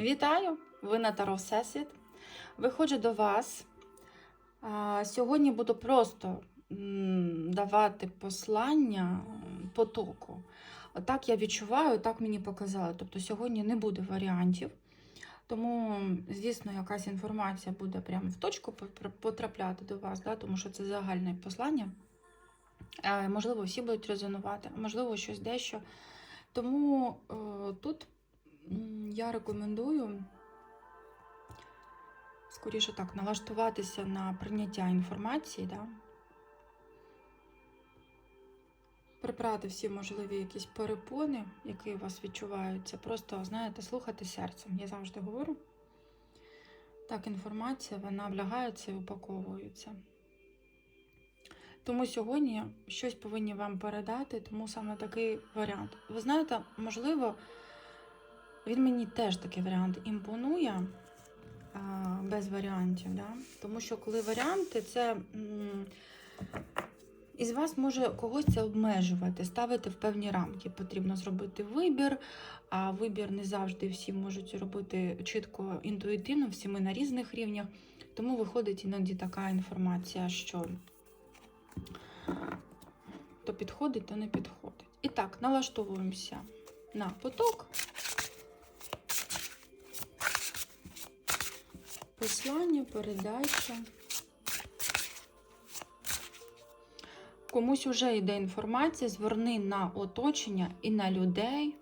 Вітаю! Ви на Таро Всесвіт. Виходжу до вас. Сьогодні буду просто давати послання потоку. Так я відчуваю, так мені показали. Тобто сьогодні не буде варіантів. Тому, звісно, якась інформація буде прямо в точку потрапляти до вас, да? тому що це загальне послання. Можливо, всі будуть резонувати, можливо, щось дещо. Тому е, тут я рекомендую скоріше так налаштуватися на прийняття інформації, да? прибрати всі можливі якісь перепони, які у вас відчуваються. Просто, знаєте, слухати серцем. Я завжди говорю. Так, інформація, вона влягається і упаковується. Тому сьогодні щось повинні вам передати, тому саме такий варіант. Ви знаєте, можливо, він мені теж такий варіант імпонує без варіантів. Да? Тому що коли варіанти, це із вас може когось це обмежувати, ставити в певні рамки. Потрібно зробити вибір, а вибір не завжди всі можуть робити чітко інтуїтивно, всі ми на різних рівнях. Тому виходить іноді така інформація, що то підходить, то не підходить. І так, налаштовуємося на поток. Послання, передача. Комусь вже йде інформація, зверни на оточення і на людей,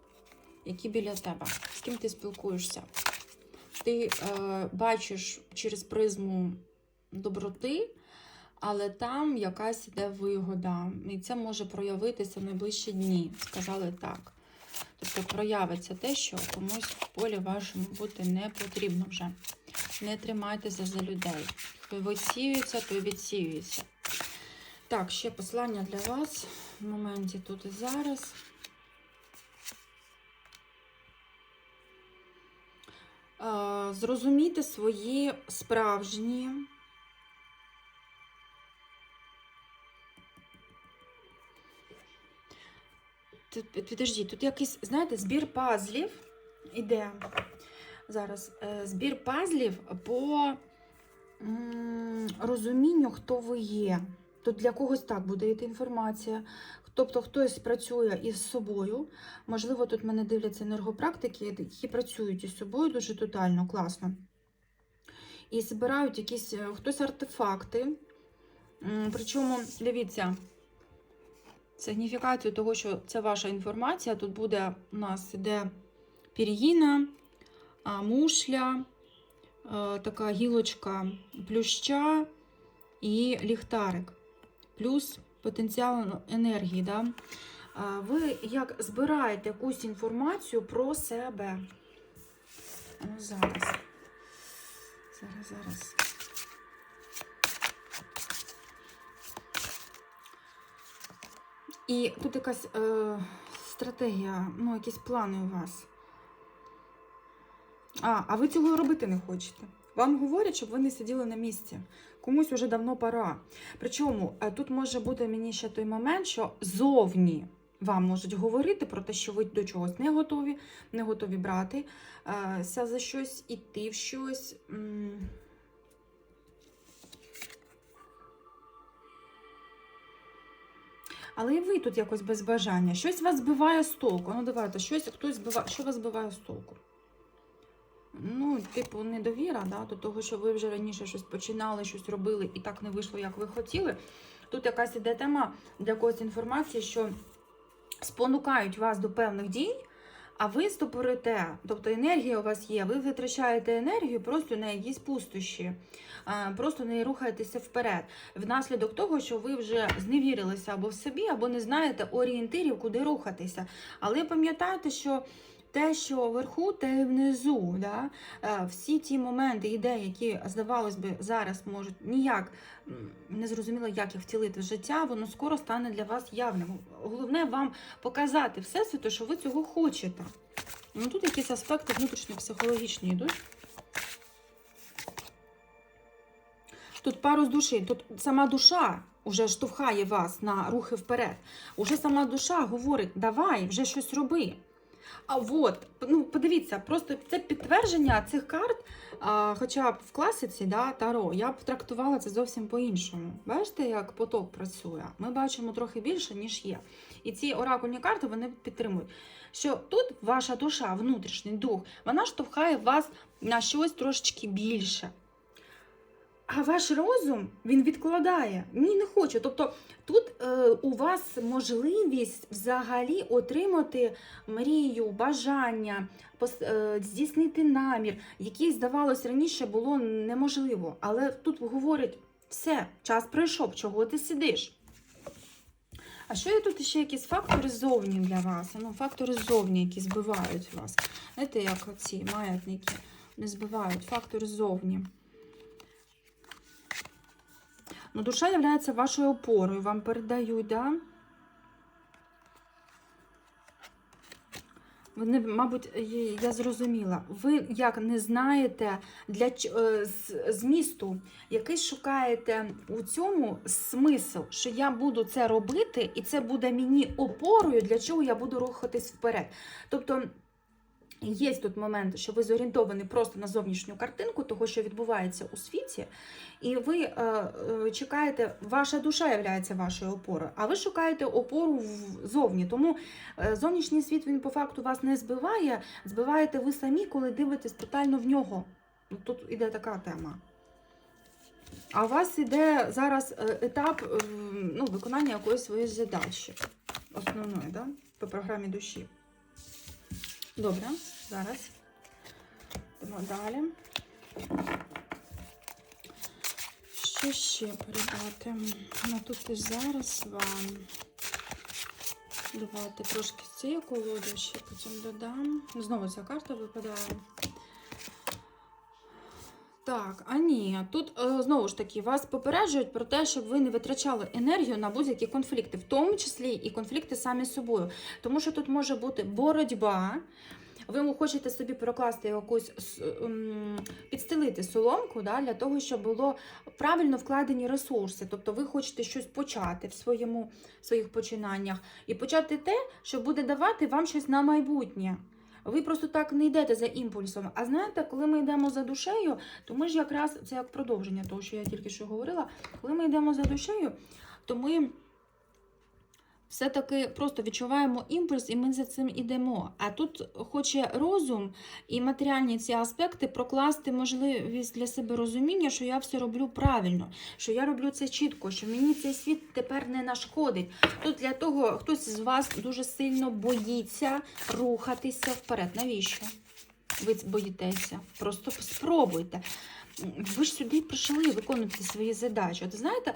які біля тебе, з ким ти спілкуєшся. Ти е, бачиш через призму доброти, але там якась іде вигода. І це може проявитися в найближчі дні, сказали так. Тобто проявиться те, що комусь в полі вашому бути не потрібно вже. Не тримайтеся за людей. Хто висіюється, той відсіюється. Так, ще послання для вас в моменті тут і зараз. Е, Зрозуміти свої справжні. Тут, підождіть, тут якийсь, знаєте, збір пазлів іде. Зараз е, збір пазлів по розумінню, хто ви є. Тут для когось так буде йти інформація. Тобто хтось працює із собою. Можливо, тут мене дивляться енергопрактики, які працюють із собою дуже тотально, класно. І збирають якісь е, хтось артефакти. Причому, дивіться, сигніфікацію того, що це ваша інформація. Тут буде у нас іде пір'їна, мушля, е, така гілочка плюща і ліхтарик. Плюс потенціал енергії. Да? Ви як збираєте якусь інформацію про себе. Ну, зараз. Зараз, зараз. І тут якась е, стратегія, ну, якісь плани у вас. А, а ви цього робити не хочете. Вам говорять, щоб ви не сиділи на місці. Комусь уже давно пора. Причому е, тут може бути мені ще той момент, що зовні вам можуть говорити про те, що ви до чогось не готові, не готові брати е, за щось, іти в щось. Але і ви тут якось без бажання. Щось вас збиває з толку. Ну, давайте, щось хтось збиває, що вас збиває з толку? Ну, типу, недовіра да, до того, що ви вже раніше щось починали, щось робили і так не вийшло, як ви хотіли. Тут якась іде тема для когось інформації, що спонукають вас до певних дій, а ви стопорите. Тобто енергія у вас є, ви витрачаєте енергію просто на якісь пустощі, просто не рухаєтеся вперед. Внаслідок того, що ви вже зневірилися або в собі, або не знаєте орієнтирів, куди рухатися. Але пам'ятайте, що те, що вверху, те і внизу. Да? Е, Всі ті моменти, ідеї, які, здавалось би, зараз можуть ніяк не зрозуміло, як їх втілити в життя, воно скоро стане для вас явним. Головне вам показати Всесвіту, що ви цього хочете. Ну, Тут якісь аспекти внутрішньо-психологічні йдуть. Тут пару з душі, тут сама душа вже штовхає вас на рухи вперед. Уже сама душа говорить, давай, вже щось роби. А от, ну подивіться, просто це підтвердження цих карт, а, хоча б в класиці да, Таро, я б трактувала це зовсім по-іншому. Бачите, як поток працює? Ми бачимо трохи більше, ніж є. І ці оракульні карти вони підтримують, що тут ваша душа, внутрішній дух, вона штовхає вас на щось трошечки більше. А ваш розум він відкладає. Ні, не хочу. Тобто тут е, у вас можливість взагалі отримати мрію, бажання, пос- е, здійснити намір, який, здавалось, раніше було неможливо. Але тут говорять, все, час пройшов, чого ти сидиш? А що є тут ще якісь фактори зовні для вас? Ну, фактори зовні, які збивають вас. Знаєте, як ці маятники не збивають, фактори зовні. Ну, душа є вашою опорою, вам передають, да? Вони, мабуть, я зрозуміла. Ви як не знаєте для е, змісту, який шукаєте у цьому смисл, що я буду це робити, і це буде мені опорою, для чого я буду рухатись вперед. Тобто. Є тут момент, що ви зорієнтовані просто на зовнішню картинку того, що відбувається у світі, і ви е, е, чекаєте, ваша душа є вашою опорою, а ви шукаєте опору в- зовні. Тому е, зовнішній світ він по факту вас не збиває, збиваєте ви самі, коли дивитесь тотально в нього. Ну, Тут іде така тема. А у вас іде зараз е, етап е, ну, виконання якоїсь своєї задачі, основної, да? по програмі душі. Добре, зараз. Йдемо далі. Що ще передати? Ну тут і зараз вам. Давайте трошки цієї колоди ще потім додам. Знову ця карта випадає. Так, а ні, тут е, знову ж таки вас попереджують про те, щоб ви не витрачали енергію на будь-які конфлікти, в тому числі і конфлікти самі з собою. Тому що тут може бути боротьба. Ви хочете собі прокласти якусь підстелити соломку да, для того, щоб було правильно вкладені ресурси. Тобто ви хочете щось почати в своєму в своїх починаннях і почати те, що буде давати вам щось на майбутнє. Ви просто так не йдете за імпульсом. А знаєте, коли ми йдемо за душею, то ми ж якраз це як продовження того, що я тільки що говорила. Коли ми йдемо за душею, то ми все-таки просто відчуваємо імпульс і ми за цим ідемо. А тут хоче розум і матеріальні ці аспекти прокласти можливість для себе розуміння, що я все роблю правильно, що я роблю це чітко, що мені цей світ тепер не нашкодить. Тут для того хтось з вас дуже сильно боїться рухатися вперед. Навіщо? Ви боїтеся? Просто спробуйте. Ви ж сюди прийшли виконувати свої задачі. От знаєте,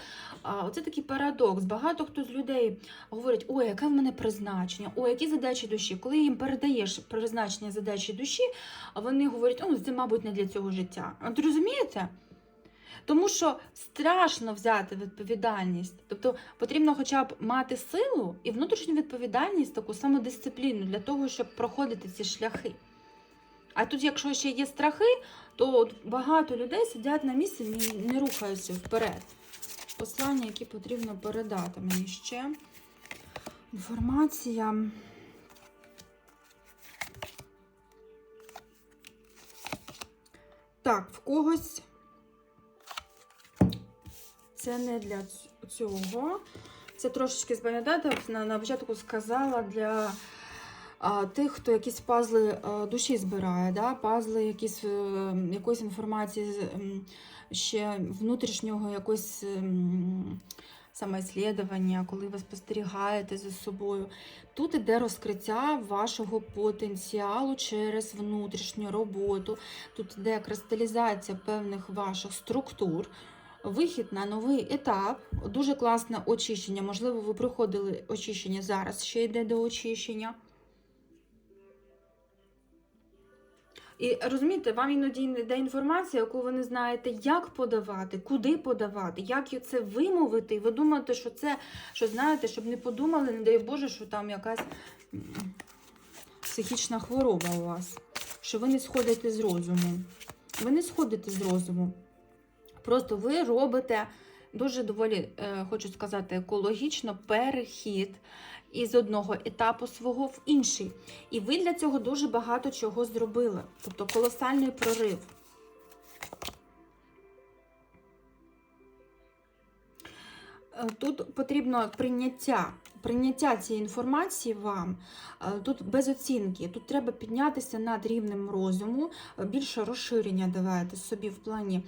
оце такий парадокс. Багато хто з людей говорить, ой, яке в мене призначення, ой, які задачі душі. Коли їм передаєш призначення задачі душі, вони говорять, о, це, мабуть, не для цього життя. От розумієте? Тому що страшно взяти відповідальність. Тобто потрібно хоча б мати силу і внутрішню відповідальність, таку самодисципліну для того, щоб проходити ці шляхи. А тут, якщо ще є страхи, то от багато людей сидять на місці і не рухаються вперед. Послання, які потрібно передати мені ще. Інформація. Так, в когось це не для цього. Це трошечки збагадати. На, початку сказала для тих, хто якісь пазли душі збирає, да? пазли якісь, е, якоїсь інформації ще внутрішнього якось самоіслідування, коли ви спостерігаєте за собою. Тут іде розкриття вашого потенціалу через внутрішню роботу. Тут іде кристалізація певних ваших структур. Вихід на новий етап, дуже класне очищення. Можливо, ви проходили очищення зараз, ще йде до очищення. І розумієте, вам іноді йде інформація, яку ви не знаєте, як подавати, куди подавати, як це вимовити. І ви думаєте, що це, що знаєте, щоб не подумали, не дай Боже, що там якась психічна хвороба у вас, що ви не сходите з розуму. Ви не сходите з розуму. Просто ви робите дуже доволі, е, хочу сказати, екологічно перехід із одного етапу свого в інший. І ви для цього дуже багато чого зробили. Тобто колосальний прорив. Е, Тут потрібно прийняття. Прийняття цієї інформації вам е, тут без оцінки. Тут треба піднятися над рівнем розуму, більше розширення давайте собі в плані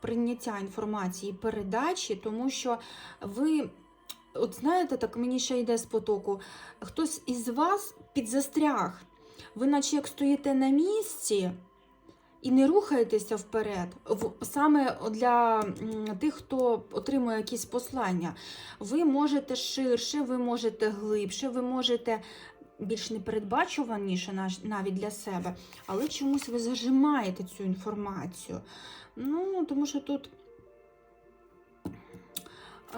прийняття інформації, передачі, тому що ви, от знаєте, так мені ще йде з потоку, хтось із вас підзастряг. Ви, наче як стоїте на місці і не рухаєтеся вперед, саме для тих, хто отримує якісь послання, ви можете ширше, ви можете глибше, ви можете більш непередбачуваніше навіть для себе, але чомусь ви зажимаєте цю інформацію. Ну, тому що тут.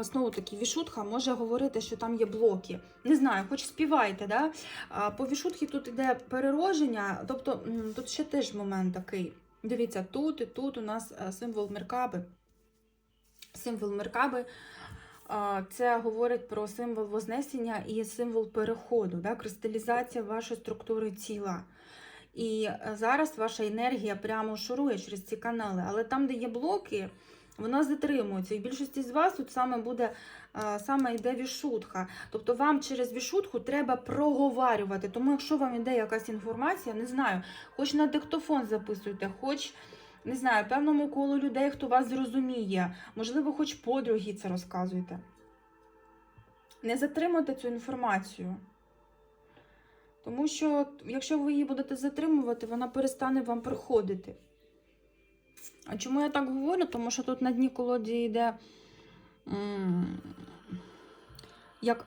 Знову таки, Вішутха може говорити, що там є блоки. Не знаю, хоч співайте, да? По Вішутхі тут іде перероження, тобто тут ще теж момент такий. Дивіться, тут і тут у нас е, символ Меркаби. Символ Меркаби це говорить про символ Вознесення і символ переходу, да? кристалізація вашої структури тіла. І е, зараз ваша енергія прямо шурує через ці канали, але там, де є блоки, вона затримується. І більшості з вас тут саме буде е, саме йде вішутха. Тобто вам через вішутху треба проговарювати. Тому, якщо вам йде якась інформація, не знаю, хоч на диктофон записуйте, хоч. Не знаю, певному колу людей, хто вас зрозуміє, можливо, хоч подруги це розказуйте. Не затримуйте цю інформацію. Тому що, якщо ви її будете затримувати, вона перестане вам приходити. А чому я так говорю? Тому що тут на дні колоді йде як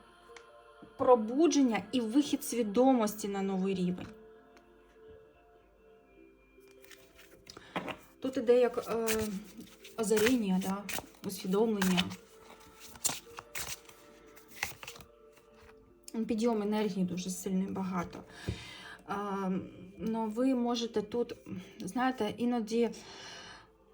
пробудження і вихід свідомості на новий рівень. Тут іде як е, озаріння, да? усвідомлення. Підйом енергії дуже сильний багато. А, но ви можете тут, знаєте, іноді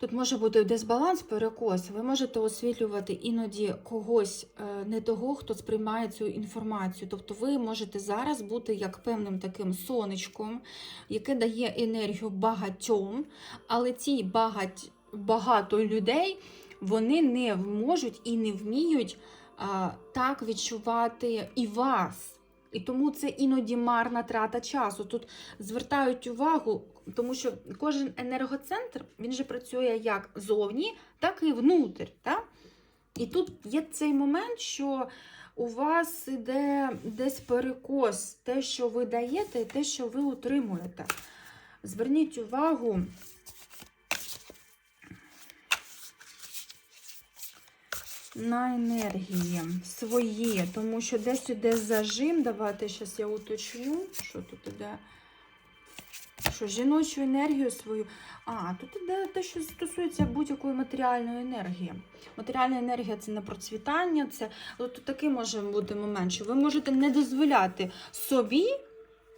тут може бути дисбаланс, перекос. Ви можете освітлювати іноді когось е, не того, хто сприймає цю інформацію. Тобто ви можете зараз бути як певним таким сонечком, яке дає енергію багатьом, але ці багать, багато людей вони не можуть і не вміють а, так відчувати і вас. І тому це іноді марна трата часу. Тут звертають увагу, тому що кожен енергоцентр він же працює як зовні, так і внутрь. Так? І тут є цей момент, що у вас іде десь перекос, те, що ви даєте, і те, що ви утримуєте. Зверніть увагу. На енергії свої, тому що десь іде зажим. Давайте зараз я уточню, що тут іде. Що жіночу енергію свою. А, тут іде те, що стосується будь-якої матеріальної енергії. Матеріальна енергія це не процвітання, це от такий може бути момент, що ви можете не дозволяти собі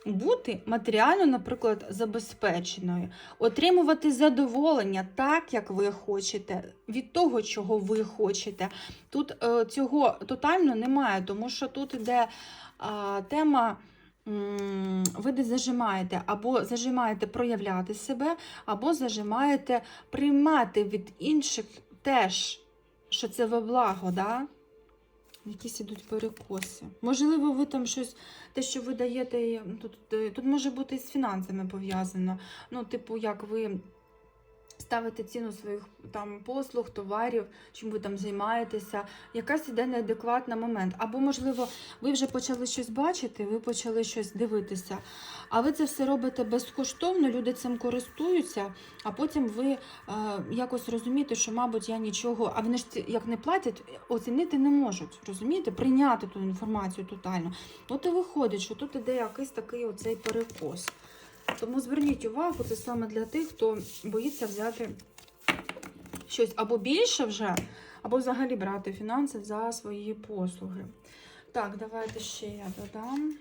бути матеріально, наприклад, забезпеченою, отримувати задоволення так, як ви хочете, від того, чого ви хочете. Тут е, цього тотально немає, тому що тут іде е, тема. Ви десь зажимаєте, або зажимаєте проявляти себе, або зажимаєте приймати від інших теж, що це во благо, да? Якісь ідуть перекоси. Можливо, ви там щось, те, що ви даєте, тут, е, тут може бути і з фінансами пов'язано. Ну, типу, як ви ставите ціну своїх там послуг, товарів, чим ви там займаєтеся, якась іде неадекватна момент. Або, можливо, ви вже почали щось бачити, ви почали щось дивитися, а ви це все робите безкоштовно, люди цим користуються, а потім ви е, якось розумієте, що, мабуть, я нічого, а вони ж як не платять, оцінити не можуть, розумієте, прийняти ту інформацію тотально. От і виходить, що тут іде якийсь такий оцей перекос. Тому зверніть увагу, це саме для тих, хто боїться взяти щось або більше вже, або взагалі брати фінанси за свої послуги. Так, давайте ще я додам.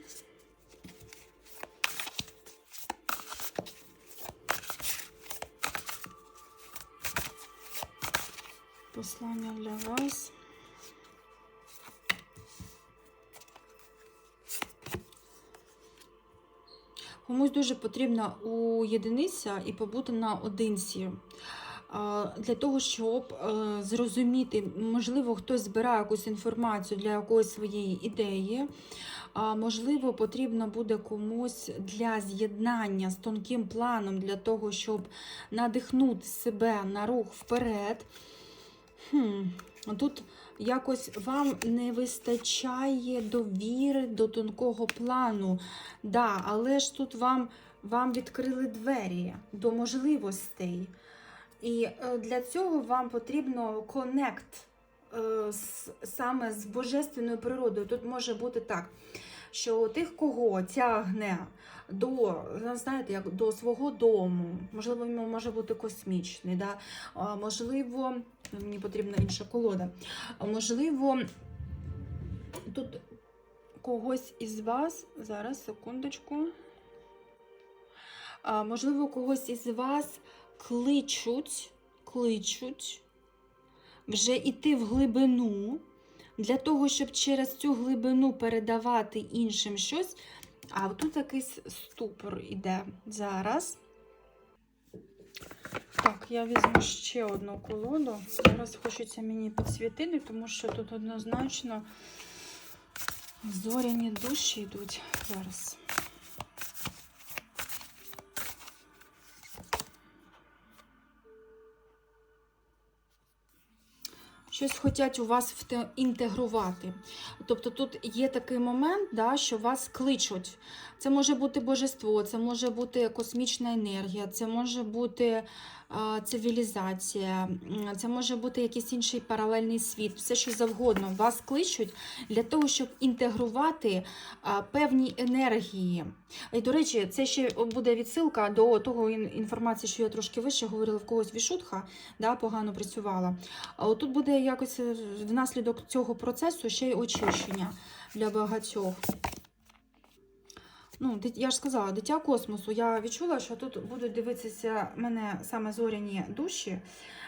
Послання для вас. Комусь дуже потрібно уєдинитися і побути наодинці. Для того, щоб е, зрозуміти, можливо, хтось збирає якусь інформацію для якоїсь своєї ідеї. Можливо, потрібно буде комусь для з'єднання з тонким планом, для того, щоб надихнути себе на рух вперед. Хм. Тут якось вам не вистачає довіри до тонкого плану. Да, але ж тут вам, вам відкрили двері до можливостей. І е, для цього вам потрібно конект саме з божественною природою. Тут може бути так, що тих, кого тягне до, ну, знаєте, як до свого дому, можливо, він може бути космічний, да? можливо, мені потрібна інша колода. Можливо, тут когось із вас, зараз, секундочку. Можливо, когось із вас кличуть, кличуть вже йти в глибину, для того, щоб через цю глибину передавати іншим щось. А тут якийсь ступор іде зараз. Так, я візьму ще одну колоду. Зараз хочеться мені підсвітити, тому що тут однозначно зоряні душі йдуть зараз. Щось хочуть у вас інтегрувати. Тобто тут є такий момент, да, що вас кличуть. Це може бути божество, це може бути космічна енергія, це може бути цивілізація, це може бути якийсь інший паралельний світ, все що завгодно. Вас кличуть для того, щоб інтегрувати певні енергії. І, до речі, це ще буде відсилка до того інформації, що я трошки вище говорила, в когось вішутха да, погано працювала. А отут буде якось е, внаслідок цього процесу ще й очищення для багатьох. Ну, я ж сказала, дитя космосу. Я відчула, що тут будуть дивитися мене саме зоряні душі.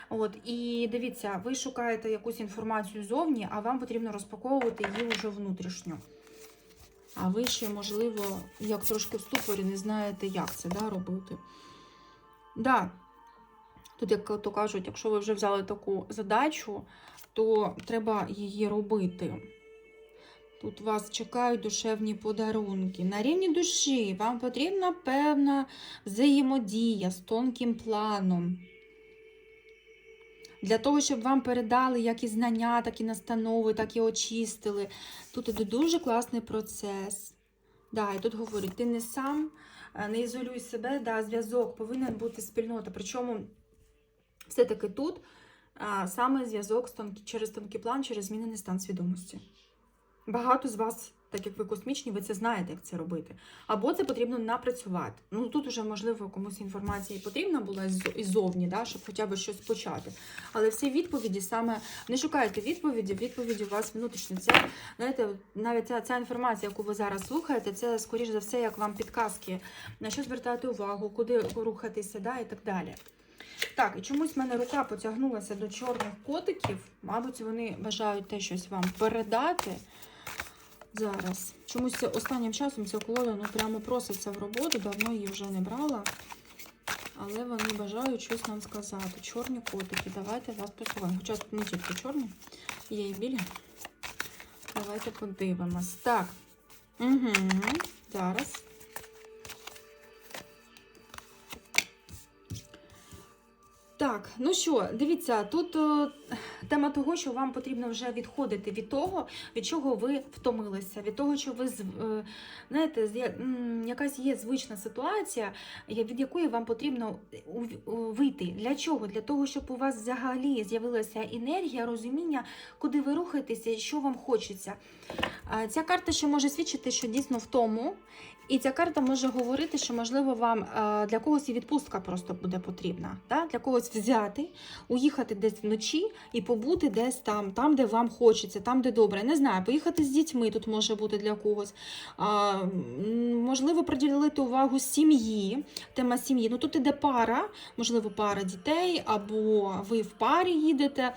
От, і дивіться, ви шукаєте якусь інформацію зовні, а вам потрібно розпаковувати її вже внутрішню. А ви ще, можливо, як трошки в ступорі, не знаєте, як це да, робити. Да. Тут, як то кажуть, якщо ви вже взяли таку задачу, то треба її робити. Тут вас чекають душевні подарунки. На рівні душі вам потрібна певна взаємодія з тонким планом. Для того, щоб вам передали як і знання, так і настанови, так і очистили. Тут іде дуже класний процес. Да, і тут говорять, ти не сам, е, не ізолюй себе, да, зв'язок повинен бути спільнота. Причому все-таки тут а, саме зв'язок через тонкий план, через змінений стан свідомості. Багато з вас, так як ви космічні, ви це знаєте, як це робити. Або це потрібно напрацювати. Ну тут вже, можливо, комусь інформація потрібна була іззовні, да, щоб хоча б щось почати. Але всі відповіді саме не шукайте відповіді, відповіді у вас внутрішні. Це, знаєте, навіть ця, ця інформація, яку ви зараз слухаєте, це, скоріш за все, як вам підказки, на що звертати увагу, куди рухатися, да, і так далі. Так, і чомусь в мене рука потягнулася до чорних котиків. Мабуть, вони бажають те щось вам передати. Зараз. Чомусь останнім часом ця колода ну, прямо проситься в роботу, давно її вже не брала. Але вони бажають щось нам сказати. Чорні котики. Давайте вас послухаємо. Хоча тут не тільки чорні, є і білі. Давайте подивимось. Так. Угу. Зараз. Так, ну що, дивіться, тут е, тема того, що вам потрібно вже відходити від того, від чого ви втомилися, від того, що ви е, знаєте, якась є звична ситуація, від якої вам потрібно вийти. Для чого? Для того, щоб у вас взагалі з'явилася енергія, розуміння, куди ви рухаєтеся і що вам хочеться. Ця карта ще може свідчити, що дійсно в тому. І ця карта може говорити, що, можливо, вам е, для когось і відпустка просто буде потрібна. Да? Для когось взяти, уїхати десь вночі і побути десь там, там, де вам хочеться, там, де добре. Не знаю, поїхати з дітьми тут може бути для когось. А, можливо, приділити увагу сім'ї, тема сім'ї. Ну тут іде пара, можливо, пара дітей, або ви в парі їдете.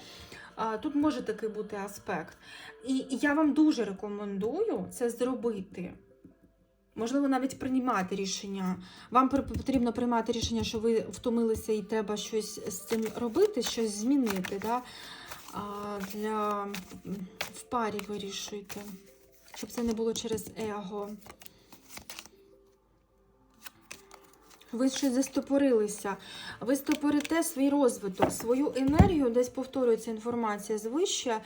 Тут може такий бути аспект. І я вам дуже рекомендую це зробити. Можливо, навіть приймати рішення. Вам потрібно приймати рішення, що ви втомилися і треба щось з цим робити, щось змінити. Да? А для в парі вирішуйте, щоб це не було через его. Ви ще застопорилися. Ви стопорите свій розвиток, свою енергію, десь повторюється інформація звище.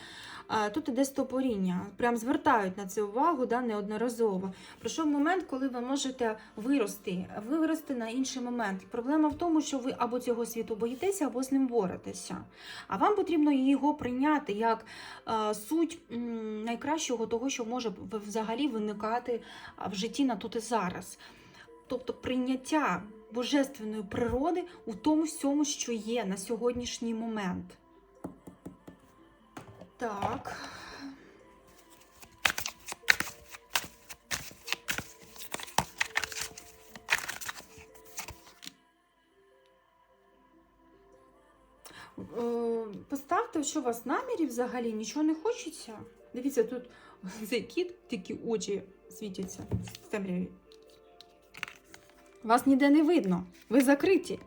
Тут іде стопоріння. Прям звертають на це увагу да, неодноразово. Прийшов момент, коли ви можете вирости, вирости на інший момент. Проблема в тому, що ви або цього світу боїтеся, або з ним боретеся. А вам потрібно його прийняти як е, суть найкращого того, що може взагалі виникати в житті на тут і зараз. Тобто прийняття божественної природи у тому всьому, що є на сьогоднішній момент. Так. Е, Поставте, що у вас намірів взагалі нічого не хочеться. Дивіться, тут цей кіт, тільки очі світяться в темряві. Вас ніде не видно. Ви закриті.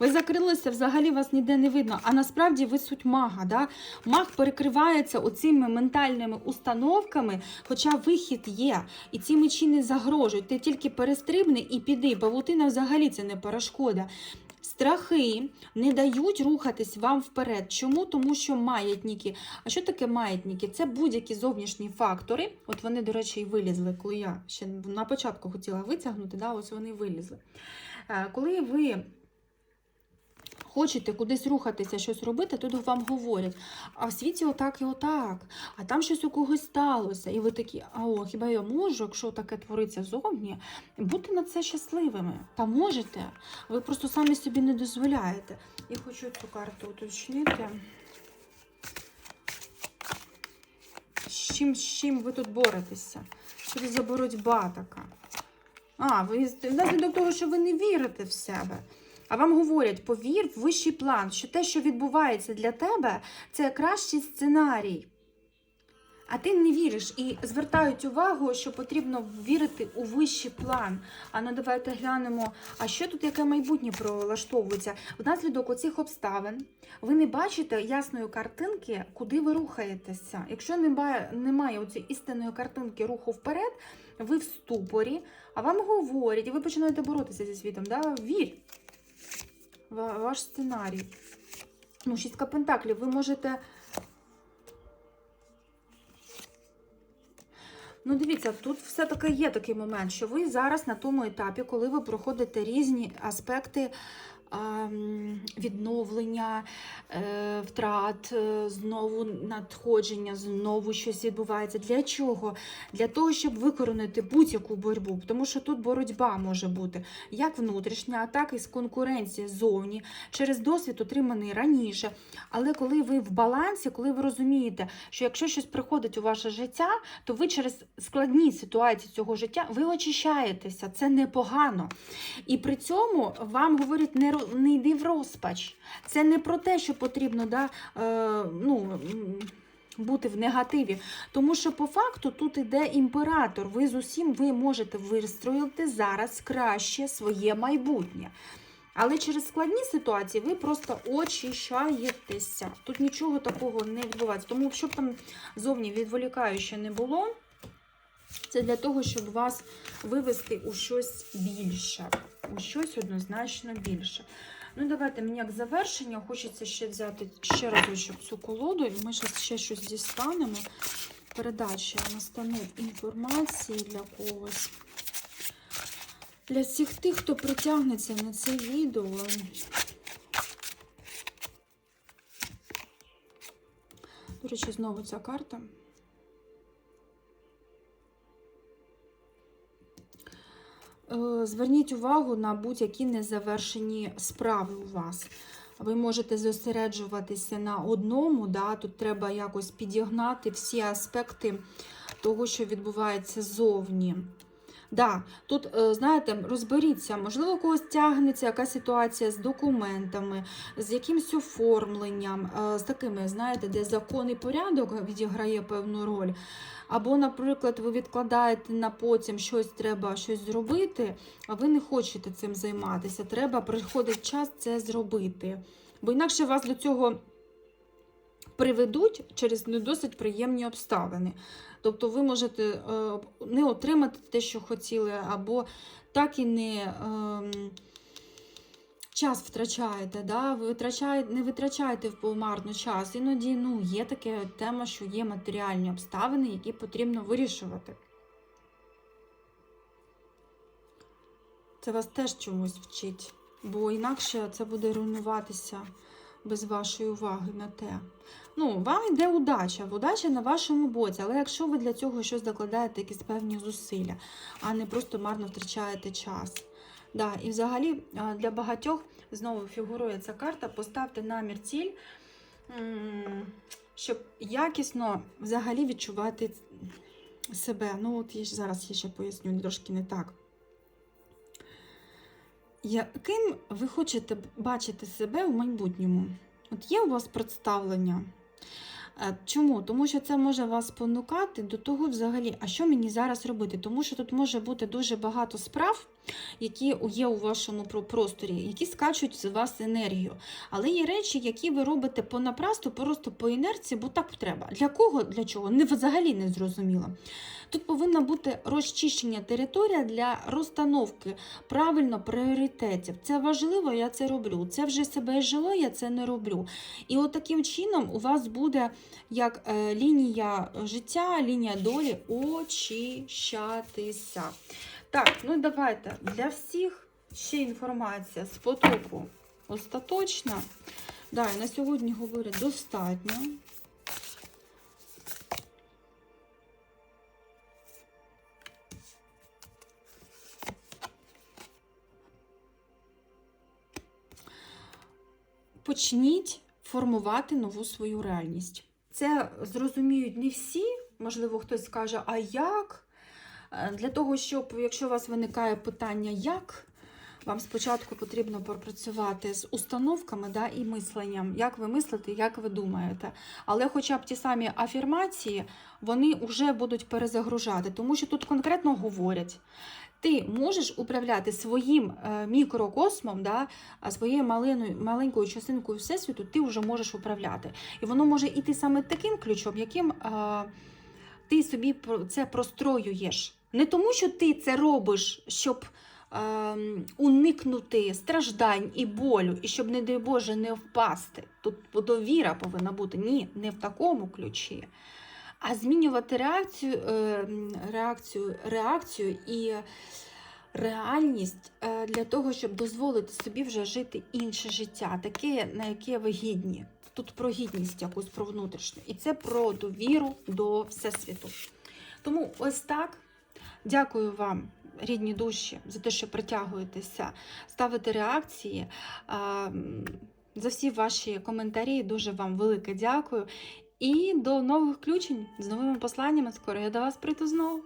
Ви закрилися, взагалі вас ніде не видно. А насправді ви суть мага. Да? Маг перекривається оцими ментальними установками, хоча вихід є. І ці мечі не загрожують. Ти тільки перестрибни і піди. Павутина взагалі це не перешкода. Страхи не дають рухатись вам вперед. Чому? Тому що маятники. А що таке маятники? Це будь-які зовнішні фактори. От вони, до речі, і вилізли, коли я ще на початку хотіла витягнути, да, ось вони вилізли. Е, Коли ви хочете кудись рухатися, щось робити, тут вам говорять, а в світі отак і отак, а там щось у когось сталося. І ви такі, а о, хіба я можу, якщо таке твориться зовні, бути на це щасливими? Та можете, ви просто самі собі не дозволяєте. Я хочу цю карту уточнити. З чим, з чим ви тут боретеся? Що це за боротьба така? А, ви внаслідок того, що ви не вірите в себе. А вам говорять, повір в вищий план, що те, що відбувається для тебе, це кращий сценарій. А ти не віриш і звертають увагу, що потрібно вірити у вищий план. А ну давайте глянемо, а що тут яке майбутнє пролаштовується. Внаслідок оцих обставин ви не бачите ясної картинки, куди ви рухаєтеся. Якщо немає, немає істинної картинки руху вперед, ви в ступорі, а вам говорять, і ви починаєте боротися зі світом. Да? Вірь. Ва- Ваш сценарій. Ну, шістка пентаклів. Ви можете. Ну, дивіться, тут все-таки є такий момент, що ви зараз на тому етапі, коли ви проходите різні аспекти відновлення, е, втрат, е, знову надходження, знову щось відбувається. Для чого? Для того, щоб викоронити будь-яку боротьбу, тому що тут боротьба може бути як внутрішня, так і з конкуренції ззовні, через досвід, отриманий раніше. Але коли ви в балансі, коли ви розумієте, що якщо щось приходить у ваше життя, то ви через складні ситуації цього життя ви очищаєтеся. Це непогано. І при цьому вам говорять, не, не йди в розпач. Це не про те, що потрібно да, е, ну, бути в негативі. Тому що по факту тут іде імператор. Ви з усім ви можете вистроїти зараз краще своє майбутнє. Але через складні ситуації ви просто очищаєтеся. Тут нічого такого не відбувається. Тому, щоб там зовні відволікаюче не було, це для того, щоб вас вивести у щось більше. У щось однозначно більше. Ну, давайте мені як завершення. Хочеться ще взяти ще разочок цю колоду, і ми ще щось дістанемо. Передача настанов інформації для когось. Для всіх тих, хто притягнеться на це відео. До речі, знову ця карта. Зверніть увагу на будь-які незавершені справи у вас. Ви можете зосереджуватися на одному, да? тут треба якось підігнати всі аспекти того, що відбувається зовні. Да, тут, е, знаєте, розберіться, можливо, у когось тягнеться якась ситуація з документами, з якимось оформленням, е, з такими, знаєте, де закон і порядок відіграє певну роль. Або, наприклад, ви відкладаєте на потім щось треба щось зробити, а ви не хочете цим займатися. Треба, приходить час це зробити. Бо інакше вас до цього приведуть через не досить приємні обставини. Тобто ви можете е, не отримати те, що хотіли, або так і не ем, час втрачаєте. Да? Ви витрачаєте, не витрачаєте в помарну час. Іноді ну, є така тема, що є матеріальні обставини, які потрібно вирішувати. Це вас теж чомусь вчить, бо інакше це буде руйнуватися без вашої уваги на те. Ну, вам йде удача, удача на вашому боці, але якщо ви для цього щось докладаєте, якісь певні зусилля, а не просто марно втрачаєте час. Да, і взагалі для багатьох знову фігурує ця карта, поставте намір ціль, щоб якісно взагалі відчувати себе. Ну, от я зараз я ще поясню, трошки не так. Яким ви хочете бачити себе в майбутньому? От є у вас представлення? Е, Чому? Тому що це може вас спонукати до того взагалі, а що мені зараз робити? Тому що тут може бути дуже багато справ, які є у вашому просторі, які скачуть з вас енергію. Але є речі, які ви робите понапрасту, просто по інерції, бо так треба. Для кого, для чого? Не взагалі не зрозуміло. Тут повинна бути розчищення територія для розстановки правильно пріоритетів. Це важливо, я це роблю. Це вже себе жило, я це не роблю. І от таким чином у вас буде як е, лінія життя, лінія долі очищатися. Так, ну давайте для всіх ще інформація з потоку остаточна. Да, на сьогодні говорять достатньо. Почніть формувати нову свою реальність. Це зрозуміють не всі, можливо, хтось скаже, а як? Е, Для того, щоб, якщо у вас виникає питання, як, вам спочатку потрібно пропрацювати з установками да, і мисленням, як ви мислите, як ви думаєте. Але хоча б ті самі афірмації, вони вже будуть перезагружати, тому що тут конкретно говорять. Ти можеш управляти своїм е, мікрокосмом, да, а своєю маленькою, маленькою частинкою всесвіту, ти вже можеш управляти. І воно може іти саме таким ключом, яким е, ти собі це простроюєш. Не тому, що ти це робиш, щоб е, уникнути страждань і болю, і щоб, не дай Боже, не впасти. Тут довіра повинна бути. Ні, не в такому ключі. А змінювати реакцію, е, реакцію, реакцію і реальність е, для того, щоб дозволити собі вже жити інше життя, таке, на яке ви гідні. Тут про гідність якусь про внутрішню. І це про довіру до Всесвіту. Тому ось так. Дякую вам, рідні душі, за те, що притягуєтеся, ставите реакції. За всі ваші коментарі дуже вам велике дякую. І до нових включень з новими посланнями. Скоро я до вас прийду знову.